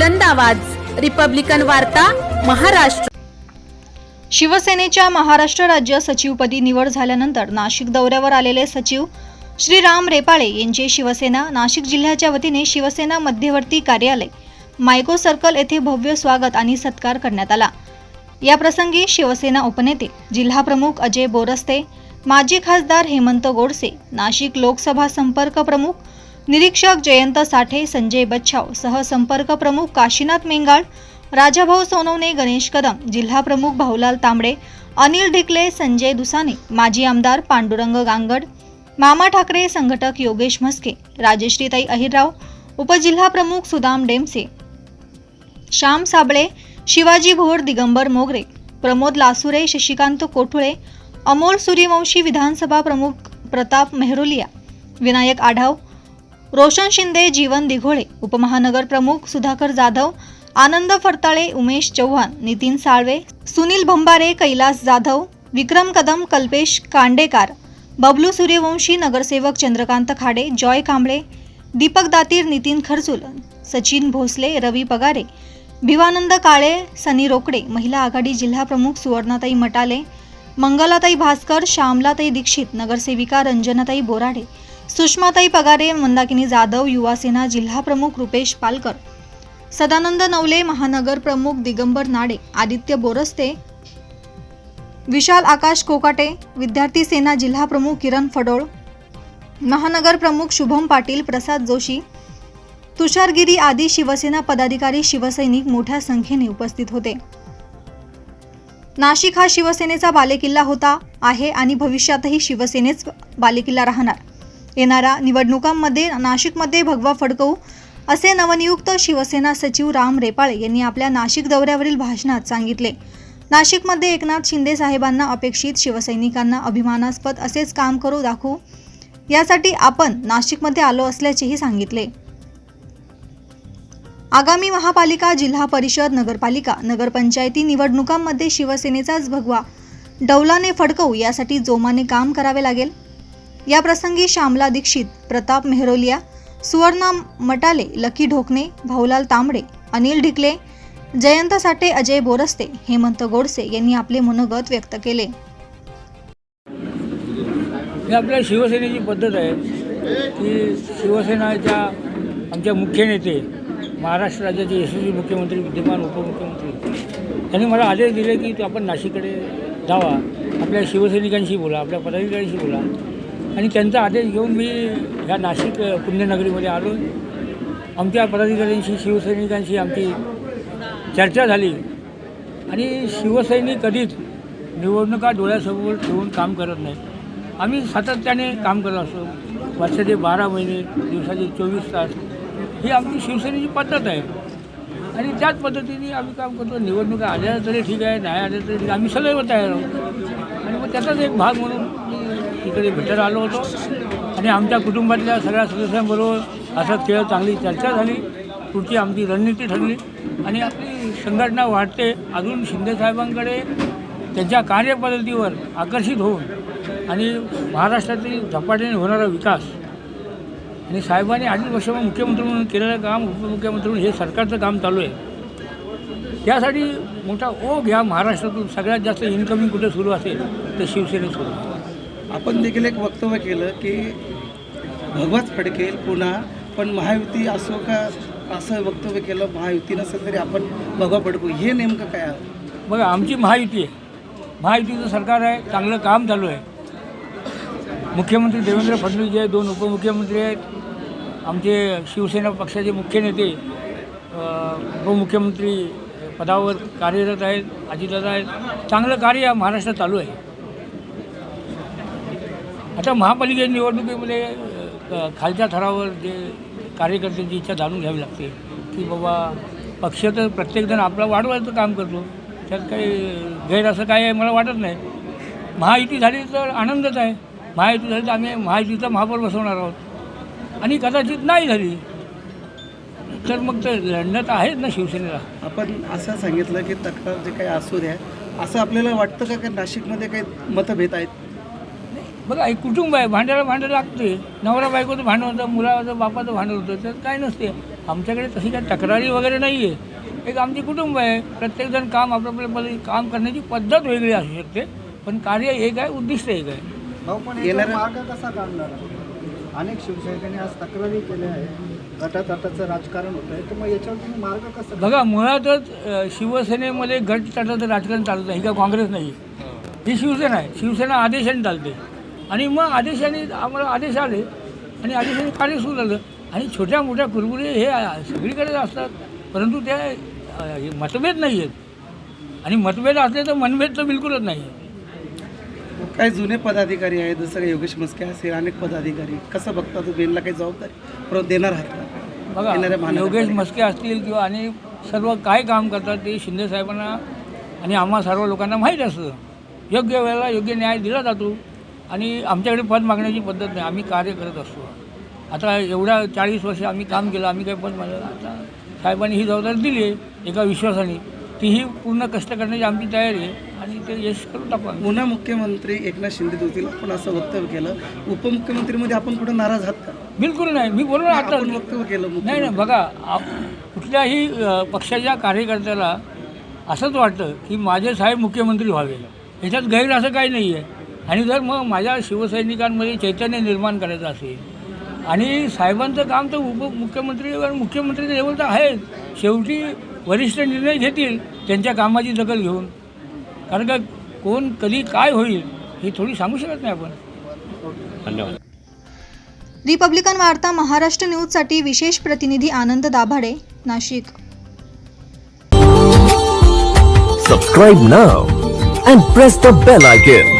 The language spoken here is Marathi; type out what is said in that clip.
बुलंद आवाज. रिपब्लिकन वार्ता महाराष्ट्र. शिवसेनेच्या महाराष्ट्र राज्य सचिवपदी निवड झाल्यानंतर नाशिक दौऱ्यावर आलेले सचिव श्रीराम रेपाळे यांचे शिवसेना नाशिक जिल्ह्याच्या वतीने शिवसेना मध्यवर्ती कार्यालय मायको सर्कल येथे भव्य स्वागत आणि सत्कार करण्यात आला. या प्रसंगी शिवसेना उपनेते जिल्हाप्रमुख अजय बोरस्ते माजी खासदार हेमंत गोडसे नाशिक लोकसभा संपर्क प्रमुख निरीक्षक जयंत साठे संजय बच्छाव सह संपर्क प्रमुख काशीनाथ मेंगाळ राजाभाऊ सोनवणे गणेश कदम जिल्हाप्रमुख भाऊलाल तांबडे अनिल ढिकले संजय दुसाने माजी आमदार पांडुरंग गांगड मामा ठाकरे संघटक योगेश म्हस्के राजश्रीताई अहिरराव उपजिल्हाप्रमुख सुदाम डेमसे श्याम साबळे शिवाजी भोर दिगंबर मोगरे प्रमोद लासुरे शशिकांत कोठुळे अमोल सूर्यवंशी विधानसभा प्रमुख प्रताप मेहरोलिया विनायक आढाव रोशन शिंदे जीवन दिघोळे उपमहानगर प्रमुख सुधाकर जाधव आनंद फरताळे उमेश चव्हाण नितीन साळवे सुनील भंबारे कैलास जाधव विक्रम कदम कल्पेश कांडेकार बबलू सूर्यवंशी नगरसेवक चंद्रकांत खाडे जॉय कांबळे दीपक दातीर नितीन खरचुल सचिन भोसले रवी पगारे भिवानंद काळे सनी रोकडे महिला आघाडी जिल्हाप्रमुख सुवर्णाताई मटाले मंगलाताई भास्कर श्यामलाताई दीक्षित नगरसेविका रंजनाताई बोराडे सुषमाताई पगारे मंदाकिनी जाधव युवासेना जिल्हाप्रमुख रुपेश पालकर सदानंद नवले महानगर प्रमुख दिगंबर नाडे आदित्य बोरस्ते विशाल आकाश कोकाटे विद्यार्थी सेना जिल्हाप्रमुख किरण फडोळ महानगर प्रमुख शुभम पाटील प्रसाद जोशी तुषारगिरी आदी शिवसेना पदाधिकारी शिवसैनिक मोठ्या संख्येने उपस्थित होते. नाशिक हा शिवसेनेचा बालेकिल्ला होता आहे आणि भविष्यातही शिवसेनेच बालेकिल्ला राहणार. येणाऱ्या निवडणुकांमध्ये नाशिकमध्ये भगवा फडकवू असे नवनियुक्त शिवसेना सचिव राम रेपाळे यांनी आपल्या नाशिक दौऱ्यावरील भाषणात सांगितले. नाशिकमध्ये एकनाथ शिंदे साहेबांना अपेक्षित शिवसैनिकांना अभिमानास्पद असेच काम करू दाखवू यासाठी आपण नाशिकमध्ये आलो असल्याचेही सांगितले. आगामी महापालिका जिल्हा परिषद नगरपालिका नगरपंचायती निवडणुकांमध्ये शिवसेनेचाच भगवा डौलाने फडकवू यासाठी जोमाने काम करावे लागेल. या प्रसंगी श्यामला दीक्षित प्रताप मेहरोलिया सुवर्णा मटाले लकी ढोकणे भाऊलाल तांबडे अनिल ढिकले जयंत साठे अजय बोरस्ते हेमंत गोडसे यांनी आपले मनोगत व्यक्त केले. ही आपल्या शिवसेनेची पद्धत आहे की शिवसेनाच्या आमच्या मुख्य नेते महाराष्ट्र राज्याचे यशस्वी मुख्यमंत्री विद्यमान उपमुख्यमंत्री त्यांनी मला आदेश दिले की आपण नाशिककडे जावा. आपल्या शिवसैनिकांशी बोला आपल्या पदाधिकाऱ्यांशी बोला. आणि त्यांचा आदेश घेऊन मी ह्या नाशिक पुण्यनगरीमध्ये आलो. आमच्या पदाधिकाऱ्यांशी शिवसैनिकांशी आमची चर्चा झाली. आणि शिवसैनिक कधीच निवडणुका डोळ्यासमोर ठेवून काम करत नाही आम्ही सातत्याने काम करत असतो. वर्षाचे बारा महिने दिवसाचे चोवीस तास. ही आमची शिवसेनेची पद्धत आहे. आणि त्याच पद्धतीने आम्ही काम करतो. निवडणुका आल्या तरी ठीक आहे नाही आल्या तरी ठीक आहे. आम्ही सदैव तयार आहोत. आणि मग त्याचाच एक भाग म्हणून तिकडे इकडे भेटायला आलो. होतो आणि आमच्या कुटुंबातल्या सगळ्या सदस्यांबरोबर असा खेळ चांगली चर्चा झाली. पुढची आमची रणनीती ठरली. आणि आपली संघटना वाढते. अजून शिंदेसाहेबांकडे त्यांच्या कार्यपद्धतीवर आकर्षित होऊन आणि महाराष्ट्रातील झपाट्याने होणारा विकास आणि साहेबांनी अडीच वर्षामध्ये मुख्यमंत्री म्हणून केलेलं काम उपमुख्यमंत्री म्हणून हे सरकारचं काम चालू आहे. त्यासाठी मोठा ओघ ह्या महाराष्ट्रातून सगळ्यात जास्त इन्कमिंग कुठे सुरू असेल तर शिवसेनेत सुरू. आपण देखील एक वक्तव्य केलं की भगवाच फडकेल पुन्हा पण महायुती असो का असं वक्तव्य केलं महायुती नसेल तरी आपण भगवा फडकू हे नेमकं काय आहे? बघा आमची महायुती आहे. महायुतीचं सरकार आहे चांगलं काम चालू आहे. मुख्यमंत्री देवेंद्र फडणवीस जे आहेत दोन उपमुख्यमंत्री आहेत. आमचे शिवसेना पक्षाचे मुख्य नेते उपमुख्यमंत्री पदावर कार्यरत आहेत अजितदादा आहेत. चांगलं कार्य महाराष्ट्रात चालू आहे. आता महापालिकेच्या निवडणुकीमध्ये खालच्या थरावर जे कार्यकर्त्यांची इच्छा जाणून घ्यावी लागते की बाबा पक्ष तर प्रत्येकजण आपला वाढवायचं काम करतो त्यात काही गैर असं काय आहे मला वाटत नाही. महायुती झाली तर आनंदच आहे. महायुती झाली तर आम्ही महायुतीचा महापौर बसवणार आहोत. आणि कदाचित नाही झाली तर मग तर लढणं तर आहेच ना शिवसेनेला. आपण असं सांगितलं की तक्रार जे काही असू द्या असं आपल्याला वाटतं का की नाशिकमध्ये काही मतभेद आहेत? बघा हे कुटुंब आहे भांड्याला भांडं लागते. नवरा बायकोचं भांडण होतं मुलाचं बापाचं भांडण होतं तर काय नसते. आमच्याकडे तशी काय तक्रारी वगैरे नाही आहे एक आमचे कुटुंब आहे. प्रत्येकजण काम आपल्या काम करण्याची पद्धत वेगळी असू शकते पण कार्य एक आहे उद्दिष्ट एक आहे. मार्ग कसा काढणार? अनेक शिवसैनिकांनी आज तक्रारी केल्या आहे गटातटाचं राजकारण होत आहे तर मग याच्यावर तुम्ही मार्ग कसा बघा मुळातच शिवसेनेमध्ये गट तटाचं राजकारण चालत नाही ही का काँग्रेस नाही ही शिवसेना आहे. शिवसेना आदेशाने चालते. आणि मग आदेशाने आम्हाला आदेश आले आणि आदेशाने कार्य सुरू झालं. आणि छोट्या मोठ्या कुरबुरे हे अ, सगळीकडे असतात. परंतु ते हे मतभेद नाही आहेत आणि मतभेद असले तर मनभेद तर बिलकुलच नाही आहे काही जुने पदाधिकारी आहेत जसं काही योगेश मस्के असेल अनेक पदाधिकारी कसं बघता तुम्ही यांना काही जबाबदारी? परत देणार आहात का? बघा योगेश मस्के असतील किंवा आणि सर्व काय काम करतात ते शिंदे साहेबांना आणि आम्हा सर्व लोकांना माहीत असतं. योग्य वेळेला योग्य न्याय दिला जातो. आणि आमच्याकडे पद मागण्याची पद्धत नाही. आम्ही कार्य करत असतो. आता एवढ्या चाळीस वर्ष आम्ही काम केलं आम्ही काही पद मागलं आता साहेबांनी ही जबाबदारी दिली आहे एका विश्वासाने. तीही पूर्ण कष्ट करण्याची आमची तयारी आहे आणि ते यश करून टाकू आम्ही. पुन्हा मुख्यमंत्री एकनाथ शिंदे होतील आपण असं वक्तव्य केलं. उपमुख्यमंत्रीमध्ये आपण कुठं नाराज आहात का? बिलकुल नाही. मी बोललो आता. आपण वक्तव्य केलं नाही नाही बघा आप कुठल्याही पक्षाच्या कार्यकर्त्याला असंच वाटतं की माझे साहेब मुख्यमंत्री व्हावे. ह्याच्यात गैर असं काही नाही आहे आणि जर मग माझ्या शिवसैनिकांमध्ये चैतन्य निर्माण करायचं असेल आणि साहेबांचं काम तर उपमुख्यमंत्री आणि मुख्यमंत्री लेवल तर आहेच शेवटी वरिष्ठ निर्णय घेतील त्यांच्या कामाची दखल घेऊन. कारण का कोण कधी काय होईल हे थोडी सांगू शकत नाही आपण. रिपब्लिकन वार्ता महाराष्ट्र न्यूजसाठी विशेष प्रतिनिधी Anand Dabhade Nashik. Subscribe now and press the bell icon.